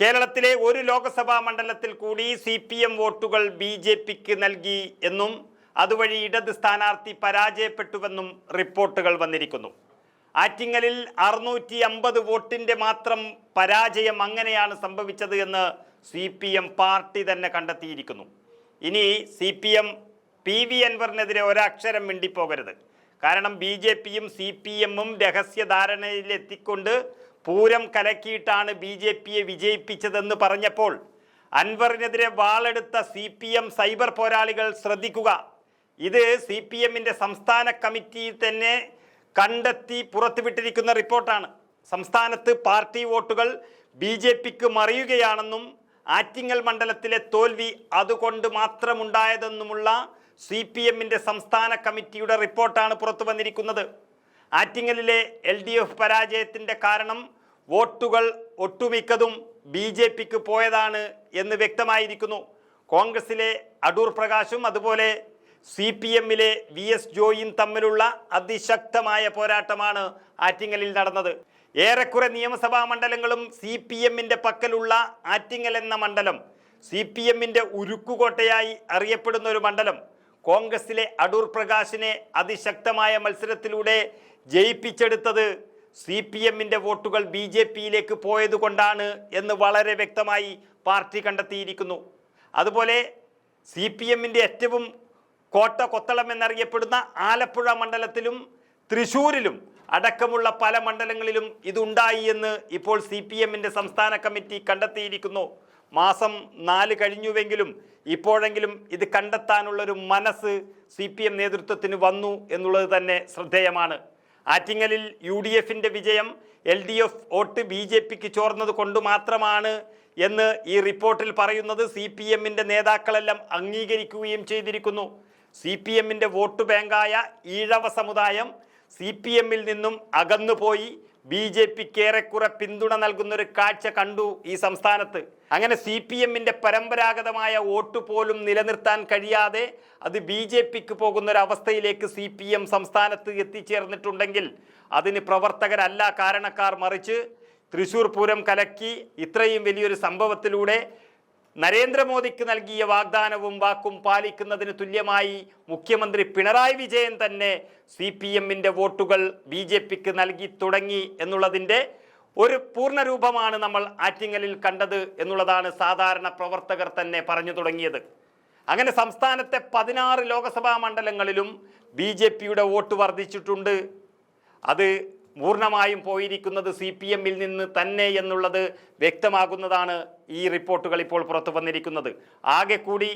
കേരളത്തിലെ ഒരു ലോക്സഭാ മണ്ഡലത്തിൽ കൂടി സി പി എം വോട്ടുകൾ ബി ജെ പിക്ക് നൽകി എന്നും അതുവഴി ഇടത് സ്ഥാനാർത്ഥി പരാജയപ്പെട്ടുവെന്നും റിപ്പോർട്ടുകൾ വന്നിരിക്കുന്നു. ആറ്റിങ്ങലിൽ അറുന്നൂറ്റി അമ്പത് വോട്ടിന്റെ മാത്രം പരാജയം അങ്ങനെയാണ് സംഭവിച്ചത് എന്ന് സി പി എം പാർട്ടി തന്നെ കണ്ടെത്തിയിരിക്കുന്നു. ഇനി C P M P V അൻവറിനെതിരെ ഒരക്ഷരം മിണ്ടിപ്പോകരുത്. കാരണം ബി ജെ പിയും സി പി എമ്മും രഹസ്യധാരണയിലെത്തിക്കൊണ്ട് പൂരം കലക്കിയിട്ടാണ് ബി ജെ പിയെ വിജയിപ്പിച്ചതെന്ന് പറഞ്ഞപ്പോൾ അൻവറിനെതിരെ വാളെടുത്ത സി പി എം സൈബർ പോരാളികൾ ശ്രദ്ധിക്കുക. ഇത് സി പി എമ്മിന്റെ സംസ്ഥാന കമ്മിറ്റി തന്നെ കണ്ടെത്തി പുറത്തുവിട്ടിരിക്കുന്ന റിപ്പോർട്ടാണ്. സംസ്ഥാനത്ത് പാർട്ടി വോട്ടുകൾ ബി ജെ പിക്ക് മറിയുകയാണെന്നും ആറ്റിങ്ങൽ മണ്ഡലത്തിലെ തോൽവി അതുകൊണ്ട് മാത്രമുണ്ടായതെന്നുമുള്ള സി പി എമ്മിന്റെ സംസ്ഥാന കമ്മിറ്റിയുടെ റിപ്പോർട്ടാണ് പുറത്തു വന്നിരിക്കുന്നത്. ആറ്റിങ്ങലിലെ എൽ ഡി എഫ് പരാജയത്തിന്റെ കാരണം വോട്ടുകൾ ഒട്ടുമിക്കതും ബി ജെ പിക്ക് പോയതാണ് എന്ന് വ്യക്തമായിരിക്കുന്നു. കോൺഗ്രസിലെ അടൂർ പ്രകാശും അതുപോലെ സി പി എമ്മിലെ വി എസ് ജോയിയും തമ്മിലുള്ള അതിശക്തമായ പോരാട്ടമാണ് ആറ്റിങ്ങലിൽ നടന്നത്. ഏറെക്കുറെ നിയമസഭാ മണ്ഡലങ്ങളും സി പി എമ്മിന്റെ പക്കലുള്ള ആറ്റിങ്ങൽ എന്ന മണ്ഡലം സി പി എമ്മിന്റെ ഉരുക്കുകോട്ടയായി അറിയപ്പെടുന്ന ഒരു മണ്ഡലം കോൺഗ്രസിലെ അടൂർ പ്രകാശിനെ അതിശക്തമായ മത്സരത്തിലൂടെ ജയിപ്പിച്ചെടുത്തത് സി പി എമ്മിന്റെ വോട്ടുകൾ ബി ജെ പിയിലേക്ക് പോയതുകൊണ്ടാണ് എന്ന് വളരെ വ്യക്തമായി പാർട്ടി കണ്ടെത്തിയിരിക്കുന്നു. അതുപോലെ സി പി എമ്മിന്റെ ഏറ്റവും കോട്ട കൊത്തളം എന്നറിയപ്പെടുന്ന ആലപ്പുഴ മണ്ഡലത്തിലും തൃശൂരിലും അടക്കമുള്ള പല മണ്ഡലങ്ങളിലും ഇതുണ്ടായി എന്ന് ഇപ്പോൾ സി പി എമ്മിന്റെ സംസ്ഥാന കമ്മിറ്റി കണ്ടെത്തിയിരിക്കുന്നു. മാസം നാല് കഴിഞ്ഞുവെങ്കിലും ഇപ്പോഴെങ്കിലും ഇത് കണ്ടെത്താനുള്ളൊരു മനസ്സ് സി പി എം നേതൃത്വത്തിന് വന്നു എന്നുള്ളത് തന്നെ ശ്രദ്ധേയമാണ്. ആറ്റിങ്ങലിൽ യു ഡി എഫിന്റെ വിജയം L D F vote B J പിക്ക് ചോർന്നത് കൊണ്ട് മാത്രമാണ് എന്ന് ഈ റിപ്പോർട്ടിൽ പറയുന്നത് സി പി എമ്മിന്റെ നേതാക്കളെല്ലാം അംഗീകരിക്കുകയും ചെയ്തിരിക്കുന്നു. സി പി എമ്മിന്റെ വോട്ട് ബാങ്കായ ഈഴവ സമുദായം സി പി എമ്മിൽ നിന്നും അകന്നുപോയി. ബി ജെ പിക്ക് ഏറെക്കുറെ പിന്തുണ നൽകുന്ന ഒരു കാഴ്ച കണ്ടു ഈ സംസ്ഥാനത്ത്. അങ്ങനെ സി പി എമ്മിന്റെ പരമ്പരാഗതമായ വോട്ട് പോലും നിലനിർത്താൻ കഴിയാതെ അത് ബി ജെ പിക്ക് പോകുന്നൊരവസ്ഥയിലേക്ക് സി പി എം സംസ്ഥാനത്ത് എത്തിച്ചേർന്നിട്ടുണ്ടെങ്കിൽ അതിന് പ്രവർത്തകരല്ല കാരണക്കാർ മറിച്ച് തൃശൂർ പൂരം കലക്കി ഇത്രയും വലിയൊരു സംഭവത്തിലൂടെ നരേന്ദ്രമോദിക്ക് നൽകിയ വാഗ്ദാനവും വാക്കും പാലിക്കുന്നതിന് തുല്യമായി മുഖ്യമന്ത്രി പിണറായി വിജയൻ തന്നെ സി പി എമ്മിന്റെ വോട്ടുകൾ ബി ജെ പിക്ക് നൽകി തുടങ്ങി എന്നുള്ളതിന്റെ ഒരു പൂർണരൂപമാണ് നമ്മൾ ആറ്റിങ്ങലിൽ കണ്ടത് എന്നുള്ളതാണ് സാധാരണ പ്രവർത്തകർ തന്നെ പറഞ്ഞു തുടങ്ങിയത്. അങ്ങനെ സംസ്ഥാനത്തെ പതിനാറ് ലോക്സഭാ മണ്ഡലങ്ങളിലും ബി ജെ പിയുടെ വോട്ട് വർദ്ധിച്ചിട്ടുണ്ട്. അത് പൂർണമായും പോയിരിക്കുന്നത് സി പി എമ്മിൽ നിന്ന് തന്നെ എന്നുള്ളത് വ്യക്തമാകുന്നതാണ് ഈ റിപ്പോർട്ടുകൾ ഇപ്പോൾ പുറത്തു വന്നിരിക്കുന്നത്. ആകെ കൂടി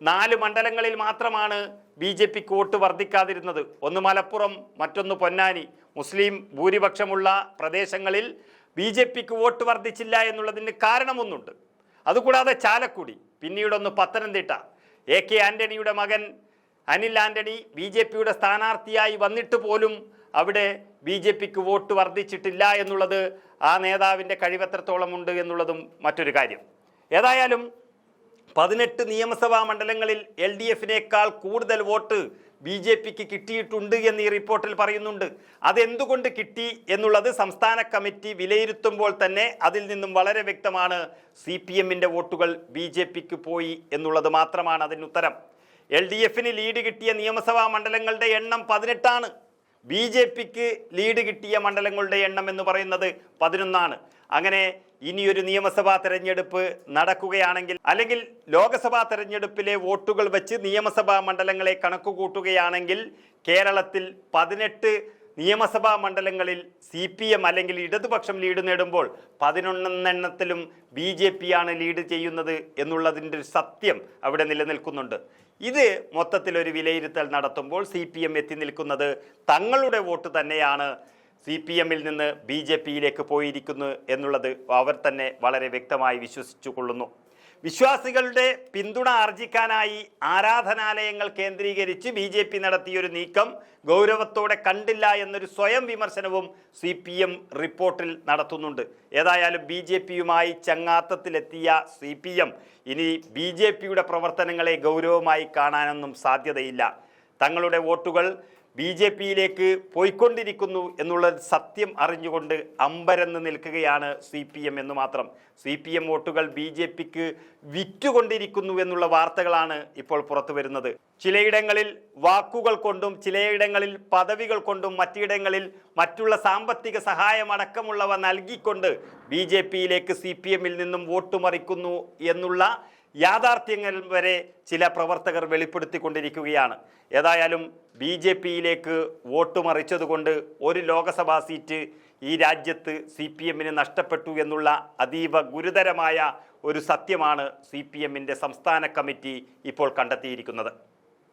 നാല് മണ്ഡലങ്ങളിൽ മാത്രമാണ് ബി ജെ പിക്ക് വോട്ട് വർദ്ധിക്കാതിരുന്നത്. ഒന്ന് മലപ്പുറം മറ്റൊന്ന് പൊന്നാനി. മുസ്ലിം ഭൂരിപക്ഷമുള്ള പ്രദേശങ്ങളിൽ ബി ജെ പിക്ക് വോട്ട് വർദ്ധിച്ചില്ല എന്നുള്ളതിന് കാരണമൊന്നുണ്ട്. അതുകൂടാതെ ചാലക്കുടി പിന്നീടൊന്ന് പത്തനംതിട്ട. എ കെ ആന്റണിയുടെ മകൻ അനിൽ ആന്റണി ബി ജെ പിയുടെ സ്ഥാനാർത്ഥിയായി വന്നിട്ട് പോലും അവിടെ ബി ജെ പിക്ക് വോട്ട് വർദ്ധിച്ചിട്ടില്ല എന്നുള്ളത് ആ നേതാവിന്റെ കഴിവെത്രത്തോളം ഉണ്ട് എന്നുള്ളതും മറ്റൊരു കാര്യം. ഏതായാലും പതിനെട്ട് നിയമസഭാ മണ്ഡലങ്ങളിൽ എൽ ഡി എഫിനേക്കാൾ കൂടുതൽ വോട്ട് ബി ജെ പിക്ക് കിട്ടിയിട്ടുണ്ട് എന്ന് ഈ റിപ്പോർട്ടിൽ പറയുന്നുണ്ട്. അതെന്തുകൊണ്ട് കിട്ടി എന്നുള്ളത് സംസ്ഥാന കമ്മിറ്റി വിലയിരുത്തുമ്പോൾ തന്നെ അതിൽ നിന്നും വളരെ വ്യക്തമാണ് സി പി എമ്മിന്റെ വോട്ടുകൾ ബി ജെ പിക്ക് പോയി എന്നുള്ളത് മാത്രമാണ് അതിന് ഉത്തരം എൽ ഡി എഫിന് ലീഡ് കിട്ടിയ നിയമസഭാ മണ്ഡലങ്ങളുടെ എണ്ണം പതിനെട്ടാണ്. ബി ജെ പിക്ക് ലീഡ് കിട്ടിയ മണ്ഡലങ്ങളുടെ എണ്ണം എന്ന് പറയുന്നത് പതിനൊന്നാണ്. അങ്ങനെ ഇനിയൊരു നിയമസഭാ തെരഞ്ഞെടുപ്പ് നടക്കുകയാണെങ്കിൽ അല്ലെങ്കിൽ ലോക്സഭാ തെരഞ്ഞെടുപ്പിലെ വോട്ടുകൾ വെച്ച് നിയമസഭാ മണ്ഡലങ്ങളെ കണക്ക് കൂട്ടുകയാണെങ്കിൽ കേരളത്തിൽ പതിനെട്ട് നിയമസഭാ മണ്ഡലങ്ങളിൽ സി പി എം അല്ലെങ്കിൽ ഇടതുപക്ഷം ലീഡ് നേടുമ്പോൾ പതിനൊന്നെണ്ണത്തിലും ബി ജെ പി ആണ് ലീഡ് ചെയ്യുന്നത് എന്നുള്ളതിന്റെ സത്യം അവിടെ നിലനിൽക്കുന്നുണ്ട്. ഇത് മൊത്തത്തിലൊരു വിലയിരുത്തൽ നടത്തുമ്പോൾ സി പി എം എത്തി നിൽക്കുന്നത് തങ്ങളുടെ വോട്ട് തന്നെയാണ്. സി പി എമ്മിൽ നിന്ന് ബി ജെ പിയിലേക്ക് പോയിരിക്കുന്നു എന്നുള്ളത് അവർ തന്നെ വളരെ വ്യക്തമായി വിശ്വസിച്ചു കൊള്ളുന്നു. വിശ്വാസികളുടെ പിന്തുണ ആർജിക്കാനായി ആരാധനാലയങ്ങൾ കേന്ദ്രീകരിച്ച് ബി ജെ പി നടത്തിയൊരു നീക്കം ഗൗരവത്തോടെ കണ്ടില്ല എന്നൊരു സ്വയം വിമർശനവും സി പി എം റിപ്പോർട്ടിൽ നടത്തുന്നുണ്ട്. ഏതായാലും ബി ജെ പിയുമായി ചങ്ങാത്തത്തിലെത്തിയ സി പി എം ഇനി ബി ജെ പിയുടെ പ്രവർത്തനങ്ങളെ ഗൗരവമായി കാണാനൊന്നും സാധ്യതയില്ല. തങ്ങളുടെ വോട്ടുകൾ ബി ജെ പിയിലേക്ക് പോയിക്കൊണ്ടിരിക്കുന്നു എന്നുള്ള സത്യം അറിഞ്ഞുകൊണ്ട് അമ്പരന്ന് നിൽക്കുകയാണ് സി പി എം എന്ന് മാത്രം. സി പി എം വോട്ടുകൾ ബി ജെ പിക്ക് വിറ്റുകൊണ്ടിരിക്കുന്നു എന്നുള്ള വാർത്തകളാണ് ഇപ്പോൾ പുറത്തു വരുന്നത്. ചിലയിടങ്ങളിൽ വാക്കുകൾ കൊണ്ടും ചിലയിടങ്ങളിൽ പദവികൾ കൊണ്ടും മറ്റിടങ്ങളിൽ മറ്റുള്ള സാമ്പത്തിക സഹായമടക്കമുള്ളവ നൽകിക്കൊണ്ട് ബി ജെ പിയിലേക്ക് സി പി എമ്മിൽ നിന്നും വോട്ട് മറിക്കുന്നു എന്നുള്ള യാഥാർത്ഥ്യങ്ങൾ വരെ ചില പ്രവർത്തകർ വെളിപ്പെടുത്തിക്കൊണ്ടിരിക്കുകയാണ്. ഏതായാലും ബി ജെ പിയിലേക്ക് വോട്ട് മറിച്ചതുകൊണ്ട് ഒരു ലോക്സഭാ സീറ്റ് ഈ രാജ്യത്ത് സി പി എമ്മിന് നഷ്ടപ്പെട്ടു എന്നുള്ള അതീവ ഗുരുതരമായ ഒരു സത്യമാണ് സി പി എമ്മിന്റെ സംസ്ഥാന കമ്മിറ്റി ഇപ്പോൾ കണ്ടെത്തിയിരിക്കുന്നത്.